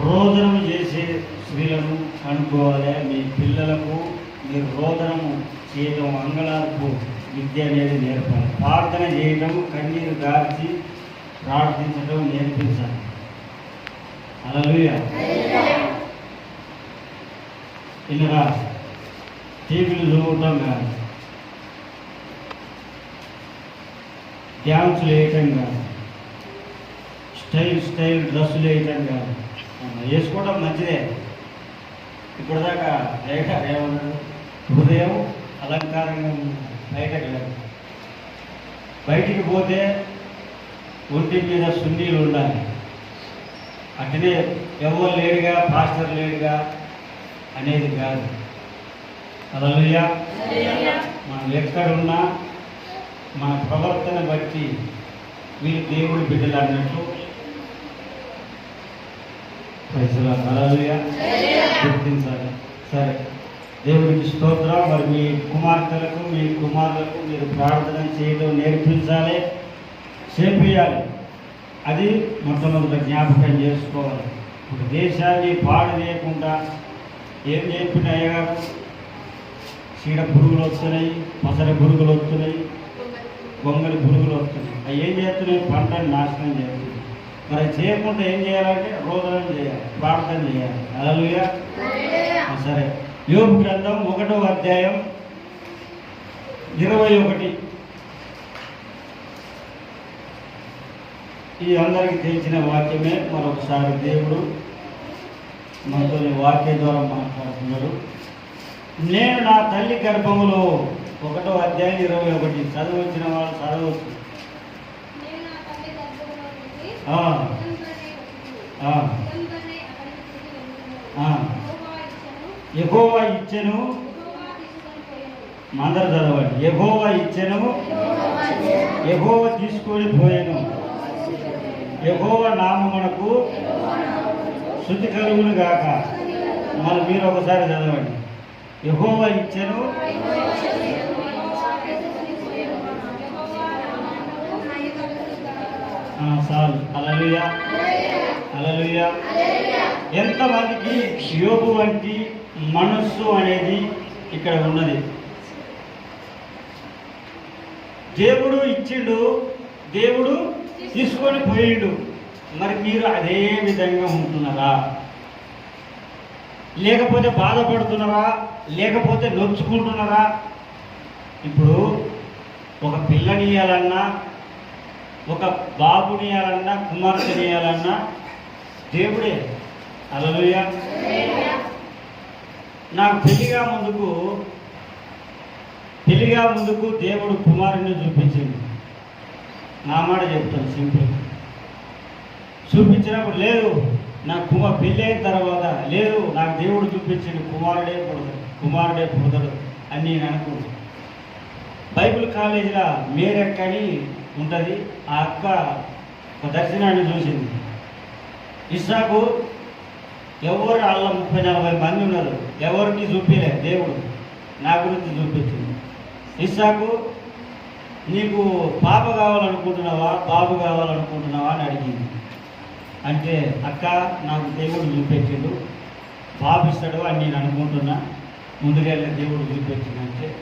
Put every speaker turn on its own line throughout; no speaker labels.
రోదనము చేసే స్త్రీలను అనుకోవాలి. మీ పిల్లలకు మీరు రోదనము చేయడం అంగళాలకు విద్య అనేది నేర్పాలి. ప్రార్థన చేయడం కన్నీరు గార్చి ప్రార్థించడం నేర్పించాలి. అలలుయ ఇలా టీవీలు చూడటం కాదు. డ్యాన్సులు వేయటం కాదు. స్టైల్ స్టైల్ డ్రెస్సులు వేయటం కాదు. వేసుకోవడం మంచిదే. ఇప్పటిదాకా లేక ఏమన్నారు హృదయం అలంకారంగా. బయటకు లేదు బయటికి పోతే ఒంటి మీద సున్నీలు ఉండాలి. అట్లనే ఎవరు లేడుగా పాస్టర్ లేడుగా అనేది కాదు. అలలుయ మనం ఎక్కడున్నా మన ప్రవర్తన బట్టి వీళ్ళు దేవుడి బిడ్డలు అన్నట్లు పైసలు అలలుయ గుర్తించాలి. సరే. దేవుడికి స్తోత్రం. మరి మీ కుమార్తెలకు మీ కుమారులకు మీరు ప్రార్థన చేయడం నేర్పించాలి. చేపియాలి. అది మొట్టమొదటి జ్ఞాపకం చేసుకోవాలి. ఒక దేశాన్ని పాడు చేయకుండా ఏం చెప్పిన అయ్యగారు చీడ పురుగులు వస్తున్నాయి పసర పురుగులు వస్తున్నాయి గొంగలి పురుగులు వస్తున్నాయి. అవి ఏం చేస్తున్నాయి? పంటను నాశనం చేస్తున్నాయి. మరి చేయకుండా ఏం చేయాలంటే రోదనం చేయాలి ప్రార్థన చేయాలి. అలలుయా సరే. యోగు గ్రంథం ఒకటో అధ్యాయం ఇరవై ఒకటి. ఈ అందరికి తెలిసిన వాక్యమే. మరొకసారి దేవుడు మనతో వాక్యం ద్వారా మాట్లాడుతున్నాడు. నేను నా తల్లి గర్భములో ఒకటో అధ్యాయం ఇరవై ఒకటి. చదవచ్చిన వాళ్ళు చదవచ్చు
నేను నా తల్లి గర్భంలో నుండి
ఆ,
ఉదంతనే వచ్చింది.
ఆ,
ఉదంతనే అక్కడికి తిరిగి వెళ్ళుదును.
ఆ.
యెహోవా
ఎగోవా
ఇచ్చెను, మందర
మందరు చదవండి. ఎహోవా ఇచ్చెను. యెహోవా తీసుకొని పోయాను. యెహోవా నామమునకు శుద్ధి కలుగును గాక. మరి మీరు ఒకసారి చదవండి. యెహోవా ఇచ్చెను
యెహోవా తీసుకొని పోయెను. యెహోవా నామమునకు హాని కలుగును గాక.
ఆ, చాలు అలలుయా అలలుయా ఎంతమందికి యోగు వంటి మనస్సు అనేది ఇక్కడ ఉన్నది? దేవుడు ఇచ్చిండు దేవుడు తీసుకొని పోయిండు. మరి మీరు అదే విధంగా ఉంటున్నారా? లేకపోతే బాధపడుతున్నారా? లేకపోతే నొచ్చుకుంటున్నారా? ఇప్పుడు ఒక పిల్లనియాలన్నా ఒక బాబునియాలన్నా కుమార్తెనియాలన్నా దేవుడే. అలలుయ నాకు పెళ్ళిగా ముందుకు పెళ్ళిగా ముందుకు దేవుడు కుమారుని చూపించింది నా మాట చెప్తాను సింపుల్. చూపించినప్పుడు లేదు నా కుమార్ పెళ్ళి అయిన తర్వాత లేదు నాకు దేవుడు చూపించింది కుమారుడే పుడతాడు కుమారుడే పుడతాడు అని నేను అనుకుంటున్నాను బైబిల్ కాలేజీలో మేరక్క ఉంటుంది. ఆ అక్క ఒక దర్శనాన్ని చూసింది. ఇస్సాకు ఎవరు వాళ్ళ ముప్పై నలభై మంది ఉన్నారు? ఎవరికి చూపిలే? దేవుడు నా గురించి చూపించింది. ఇస్సాకు నీకు పాప కావాలనుకుంటున్నావా? బాబు కావాలనుకుంటున్నావా అని అడిగింది. అంటే అక్క నాకు దేవుడు చూపించాడు. బాబు ఇస్తాడు అని నేను అనుకుంటున్నా. ముందుగా దేవుడు చూపించిందంటే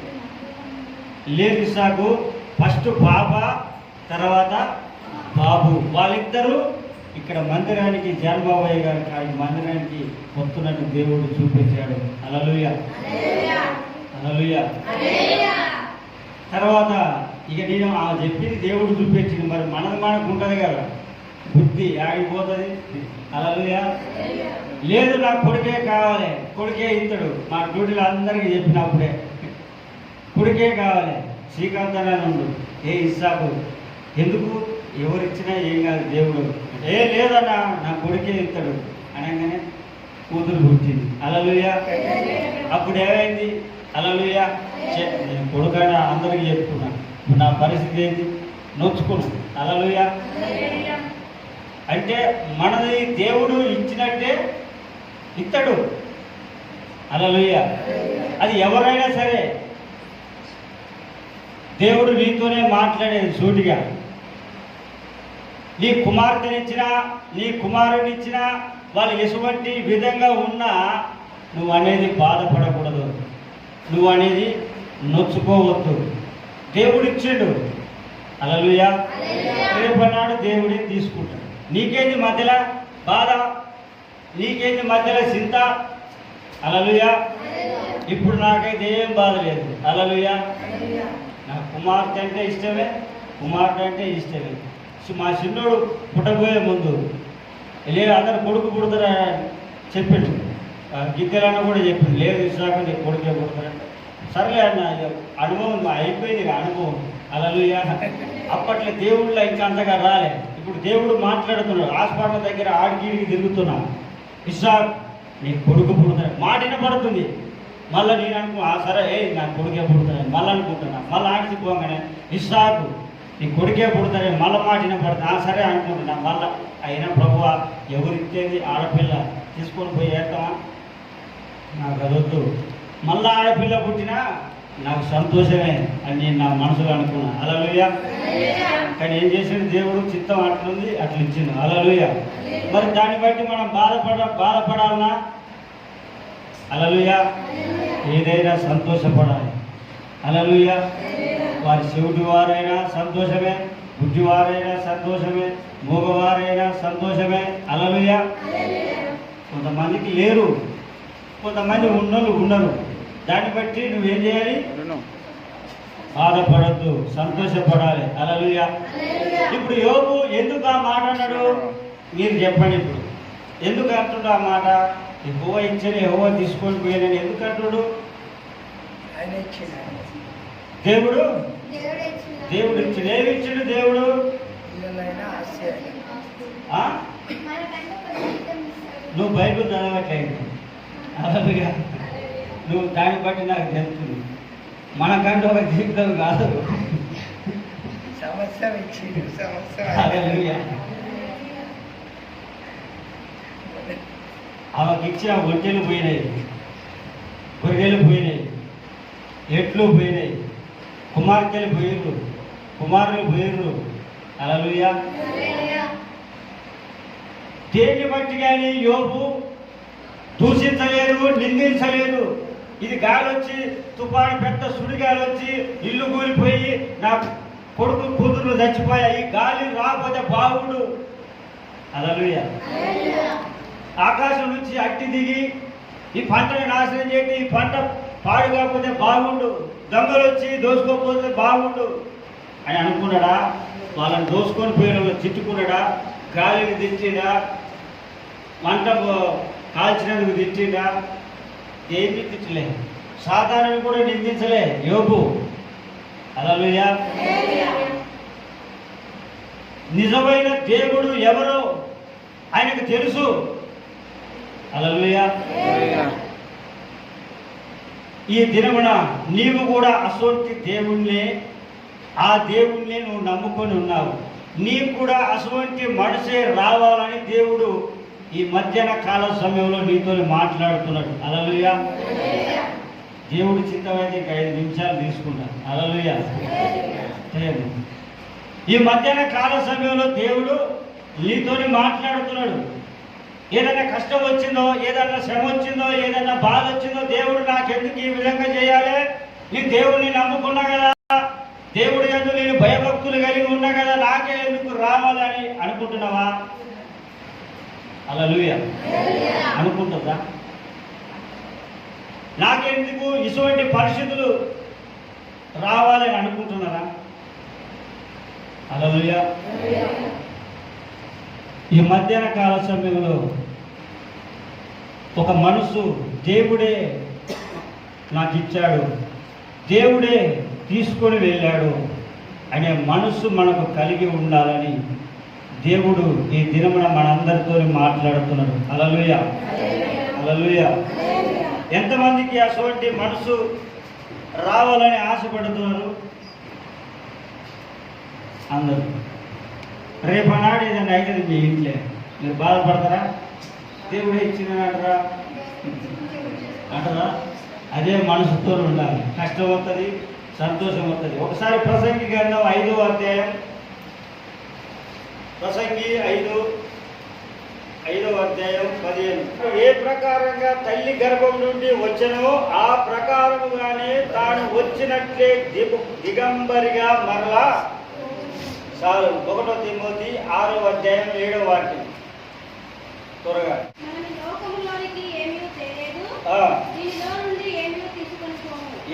లేదు ఇస్సాకు ఫస్ట్ పాప తర్వాత బాబు వాళ్ళిద్దరూ ఇక్కడ మందిరానికి జాన్బాబయ్య గారి కాడి మందిరానికి వస్తున్నట్టు దేవుడు చూపించాడు. అలలుయ అలలుయ తర్వాత ఇక నేను ఆ చెప్పింది దేవుడు చూపించింది. మరి మనది మనకు ఉంటుంది కదా. బుద్ధి ఆగిపోతుంది. అలలుయ లేదు నాకు కొడుకే కావాలి. కొడుకే ఇస్తాడు మా డ్యూటీలు అందరికీ చెప్పినప్పుడే. కొడుకే కావాలి. శ్రీకాంత్ ఉండు. ఏ ఇస్సాకు. ఎందుకు? ఎవరిచ్చినా ఏం కాదు దేవుడు. ఏ లేదన్నా నా కొడుకే ఇస్తాడు. అనగానే కూతురు పుట్టింది. అలలుయ అప్పుడు ఏమైంది? అలలుయ నేను కొడుకైనా అందరికీ చెప్పుకున్నాను నా పరిస్థితి ఏంటి నొచ్చుకున్నా. అలలుయ అంటే మనది దేవుడు ఇచ్చినట్టే ఇత్తడు అలలుయ అది ఎవరైనా సరే దేవుడు నీతోనే మాట్లాడేది సూటిగా. నీ కుమార్తెనిచ్చినా నీ కుమారునిచ్చినా వాళ్ళు ఎటువంటి విధంగా ఉన్నా నువ్వు అనేది బాధపడకూడదు. నువ్వు అనేది నొచ్చుకోవద్దు. దేవుడు ఇచ్చిండు అలలుయా రేపన్నాడు దేవుడే తీసుకుంటాడు. నీకేంది మధ్యలో బాధ? నీకేంది మధ్యలో చింత? అలలుయా ఇప్పుడు నాకైతే ఏం బాధ లేదు. అలలుయా నా కుమార్తె అంటే ఇష్టమే కుమార్తె అంటే ఇష్టమే. మా చిన్నోడు పుట్టబోయే ముందు. లేదు అందరు కొడుకు పుడతారా అని చెప్పిండు గిద్దెలన్న కూడా చెప్పింది లేదు ఇసాక నీకు కొడుకే పుడతారంటే సర్లే అన్న అనుభవం అయిపోయింది అనుభవం. అలా అప్పట్లో దేవుళ్ళ ఇంకా అంతగా రాలే. ఇప్పుడు దేవుడు మాట్లాడుతున్నాడు. హాస్పిటల్ దగ్గర ఆడికి తిరుగుతున్నాం. ఇసాక్ నీ కొడుకు పుడతాడు మాట వినపడుతుంది. మళ్ళీ నేను అనుకో ఆ సరే ఏ నా కొడుకే పుడతాడు మళ్ళీ అనుకుంటున్నా. మళ్ళీ ఆడిచిపోగానే ఇస్సాకు నీ కొడుకే పుడతాడే మళ్ళీ మాటిన పడతా ఆ సరే అనుకుంటున్నా మళ్ళీ అయినా ప్రభువ ఎవరిచ్చేది ఆడపిల్ల తీసుకొని పోయి వేస్తామా నాకు అదొద్దు. మళ్ళీ ఆడపిల్ల పుట్టినా నాకు సంతోషమే అని నేను నా మనసులో అనుకున్నా. అలలుయ కానీ ఏం చేసింది దేవుడు చిత్తం అట్లుంది అట్లా ఇచ్చిండు అలలుయ మరి దాన్ని బట్టి మనం బాధపడ బాధపడాలనా? అలలుయ ఏదైనా సంతోషపడాలి. అలలుయ వారి చెవిటి వారైనా సంతోషమే గుడ్డివారైనా సంతోషమే మూగవారైనా సంతోషమే. అలలుయ కొంతమందికి లేరు కొంతమంది ఉన్నోళ్ళు ఉన్నారు దాన్ని బట్టి నువ్వేం చేయాలి? బాధపడద్దు సంతోషపడాలి. అలలుయ ఇప్పుడు యోగు ఎందుకు ఆ మాట అన్నాడు? మీరు చెప్పండి ఇప్పుడు. ఎందుకు అంటుడు ఆ మాట? ఎక్కువ ఇచ్చిన ఎవో తీసుకొని పోయానని ఎందుకు అంటుడు?
ఆయన ఇచ్చిన
దేవుడు?
దేవుడే? ఇచ్చిన
దేవుడు ఇచ్చిన ఏమి ఇచ్చిండు దేవుడు. నువ్వు బైబిల్ చదవట్లేదు అలలుగా నువ్వు దాన్ని బట్టి నాకు తెలుస్తుంది మనకంటూ ఒక జీవితం కాదు.
సంవత్సరం ఇచ్చిండు సంవత్సరం
హల్లెలూయా. ఆమెకి ఇచ్చిన ఒంటెలు పోయినాయి. గొర్రెలు పోయినాయి. ఎట్లు పోయినాయి. కుమార్తెలు పోయిర్రు. కుమారులు పోయిర్రు. అలలుయా. దేన్ని బట్టి కానీ యోగు దూషించలేదు నిందించలేదు ఇది గాలి వచ్చి తుఫాను పెద్ద సుడిగాలి వచ్చి ఇల్లు కూలిపోయి నా కొడుకు కూతురు చచ్చిపోయాయి. ఈ గాలి రాకపోతే బాగుండు అలలుయ. ఆకాశం నుంచి అట్టి దిగి ఈ పంటను నాశనం చేసి ఈ పంట పాడు కాకపోతే బాగుండు దొంగలు వచ్చి దోసుకోకపోతే బాగుండు. అని అనుకున్నాడా? వాళ్ళని దోసుకొని పోయిన వాళ్ళు తిట్టుకున్నాడా? గాలిని తిట్టిడా మంట కాల్చినందుకు తిట్టిడా ఏమీ తిట్టలే. సాధారణ కూడా నిందించలే యోగు అలలుయా నిజమైన దేవుడు ఎవరో ఆయనకు తెలుసు. అలలుయా ఈ దినమున నీవు కూడా అసోంటి దేవుణ్ణి ఆ దేవుణ్ణి నువ్వు నమ్ముకొని ఉన్నావు. నీకు కూడా అటువంటి మనసే రావాలని దేవుడు ఈ మధ్యాహ్న కాల సమయంలో నీతో మాట్లాడుతున్నాడు. అలలుయ. దేవుడు చిత్తమైతే ఇంకా ఐదు నిమిషాలు తీసుకుంటాను. అలలుయ. ఈ మధ్యాహ్న కాల సమయంలో దేవుడు నీతో మాట్లాడుతున్నాడు. ఏదైనా కష్టం వచ్చిందో ఏదైనా శ్రమ వచ్చిందో ఏదైనా బాధ వచ్చిందో దేవుడు నాకెందుకు ఈ విధంగా చేయాలి? నీ దేవుడిని నమ్ముకున్నా కదా. దేవుడి ఎందుకు నేను భయభక్తులు కలిగి ఉన్నా కదా. నాకే ఎందుకు రావాలని అనుకుంటున్నావా? అలా అనుకుంటుందా? నాకెందుకు ఇటువంటి పరిస్థితులు రావాలని అనుకుంటున్నారా? అలలుయా ఈ మధ్యాహ్న కాల సమయంలో ఒక మనసు దేవుడే నాకు ఇచ్చాడు దేవుడే తీసుకొని వెళ్ళాడు అనే మనసు మనకు కలిగి ఉండాలని దేవుడు ఈ దినమున మనందరితో మాట్లాడుతున్నాడు. అలలుయ అలలుయ ఎంతమందికి అటువంటి మనసు రావాలని ఆశపడుతున్నారు? అందరూ. రేపు నాడు ఏదైనా అయితే మీ ఇంట్లో. మీరు బాధపడతారా? దేవుడు ఇచ్చిన అంటారా అదే మనసుతో ఉండాలి. కష్టం వస్తుంది సంతోషం వస్తుంది ఒకసారి ప్రసంగి గ్రంథం ఐదో అధ్యాయం. ప్రసంగి ఐదు ఐదవ అధ్యాయం పదిహేను. ఏ ప్రకారంగా తల్లి గర్భం నుండి వచ్చినో ఆ ప్రకారముగానే తాను వచ్చినట్లే దిగు దిగంబరిగా మరలా చాలు ఒకటో తిమ్మోతి ఆరో అధ్యాయం ఏడవ వాక్యం. త్వరగా.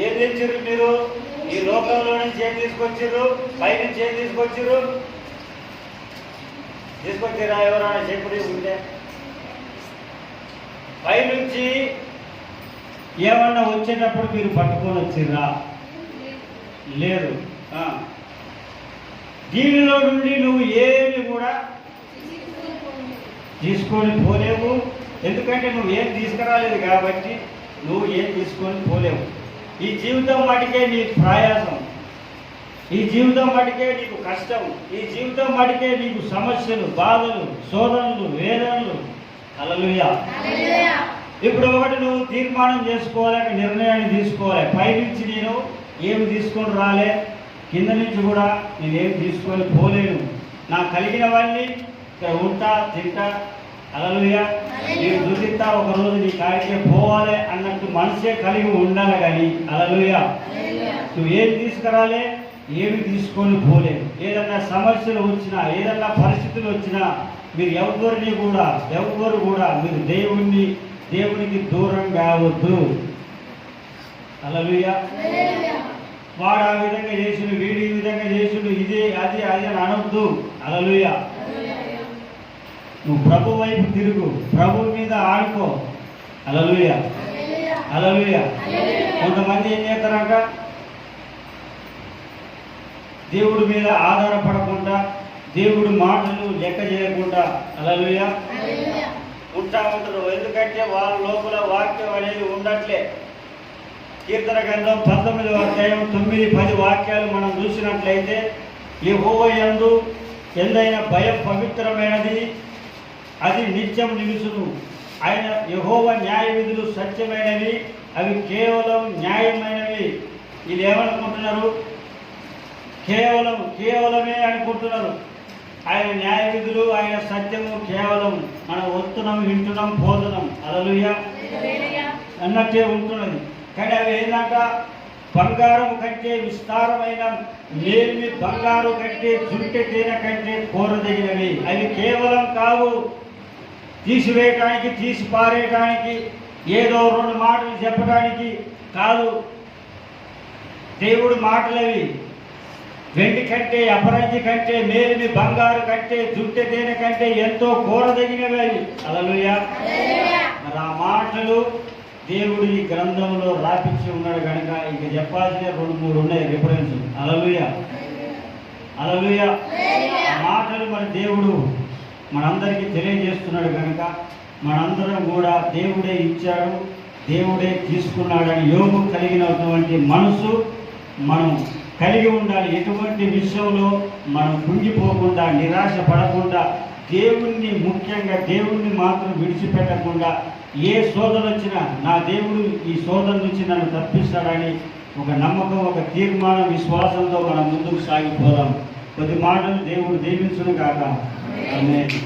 ఏం మీరు? ఈ లోకంలో నుంచి ఏం తీసుకొచ్చిర్రు? పై నుంచి ఏం తీసుకొచ్చిర్రు? తీసుకొచ్చిరా ఎవరైనా చెప్పుడు ఉంటే. పై నుంచి ఏమన్నా వచ్చేటప్పుడు మీరు పట్టుకొని వచ్చిర్రా? లేదు. దీనిలో నుండి నువ్వు ఏమి కూడా
తీసుకొని
పోలేవు. ఎందుకంటే నువ్వు ఏం తీసుకురాలేదు కాబట్టి నువ్వు ఏం తీసుకొని పోలేవు. ఈ జీవితం మటుకే నీ ప్రయాసం. ఈ జీవితం మటుకే నీకు కష్టం. ఈ జీవితం మటుకే నీకు సమస్యలు బాధలు శోధనలు వేదనలు. అలలుయా ఇప్పుడు ఒకటి నువ్వు తీర్మానం చేసుకోవాలి నిర్ణయాన్ని తీసుకోవాలి. పైనుంచి నేను ఏమి తీసుకొని రాలే? కింద నుంచి కూడా నేనేం తీసుకొని పోలేను. నాకు కలిగినవన్నీ ఇక్కడ ఉంటా తింటా అలలుయ నేను దురితా ఒక రోజు నీ కాడికే పోవాలి అన్నట్టు మనసే కలిగి ఉండాలి కానీ అలలుయ
హల్లెలూయా
నువ్వు ఏం తీసుకురాలే ఏమి తీసుకొని పోలేవు ఏదన్నా సమస్యలు వచ్చినా ఏదన్నా పరిస్థితులు వచ్చినా మీరు ఎవరిని కూడా ఎవరు కూడా మీరు దేవుణ్ణి దేవునికి దూరం కావద్దు. అలలుయ వాడు ఆ విధంగా చేసిండు వీడు ఈ విధంగా చేసిండు ఇదే అది అది అని అనొద్దు. అలలుయ నువ్వు ప్రభు వైపు తిరుగు. ప్రభు మీద ఆడుకో. అలలుయ అలలుయ కొంతమంది ఏం చేస్తారంట? దేవుడి మీద ఆధారపడకుండా దేవుడు మాటలు లెక్క చేయకుండా అలలుయ ఉంటా ఉంటారు. ఎందుకంటే వాళ్ళ లోపల వాక్యం అనేది ఉండట్లే. కీర్తన గ్రంథం పంతొమ్మిది అధ్యాయం తొమ్మిది పది వాక్యాలు మనం చూసినట్లయితే యెహోవ హోయందు ఎందైనా భయం పవిత్రమైనది. అది నిత్యం నిలుసును ఆయన యహోవ న్యాయ విధులు సత్యమైనవి అవి కేవలం న్యాయమైనవి. ఇది ఏమనుకుంటున్నారు కేవలం కేవలమే అనుకుంటున్నారు. ఆయన న్యాయ విధులు ఆయన సత్యము కేవలం మనం వస్తున్నాం వింటున్నాం పోతున్నాం అలలుయ అన్నట్టే ఉంటున్నది. కానీ అవి ఏంటంట బంగారం కంటే విస్తారమైన మేల్మి బంగారు కంటే చుంటె తేనె కంటే కోరదగినవి. అవి కేవలం కావు. తీసివేయటానికి తీసి పారేయటానికి ఏదో రెండు మాటలు చెప్పడానికి కాదు. దేవుడు మాటలవి వెండి కంటే అపరంజి కంటే మేలిమి బంగారు కంటే జుట్టె తేనె కంటే ఎంతో కూరదగినవి అవి. అలలుయా మరి ఆ మాటలు దేవుడు ఈ గ్రంథంలో రాపించి ఉన్నాడు కనుక ఇంక చెప్పాల్సిన రెండు మూడు ఉన్నాయి రిఫరెన్స్ అలలుయా అలలుయా ఆ మాటలు మరి దేవుడు మనందరికీ తెలియజేస్తున్నాడు కనుక మనందరం కూడా దేవుడే ఇచ్చాడు దేవుడే తీసుకున్నాడని యోగు కలిగినటువంటి మనసు మనం కలిగి ఉండాలి. ఎటువంటి విషయంలో మనం కుంగిపోకుండా నిరాశ పడకుండా దేవుణ్ణి ముఖ్యంగా దేవుణ్ణి మాత్రం విడిచిపెట్టకుండా ఏ శోధన వచ్చినా నా దేవుడు ఈ శోధన నుంచి నన్ను తప్పిస్తాడని ఒక నమ్మకం ఒక తీర్మానం విశ్వాసంతో మనం ముందుకు సాగిపోదాం. కొద్ది మాటలు దేవుడు దీవించును కాక Amen. Amen.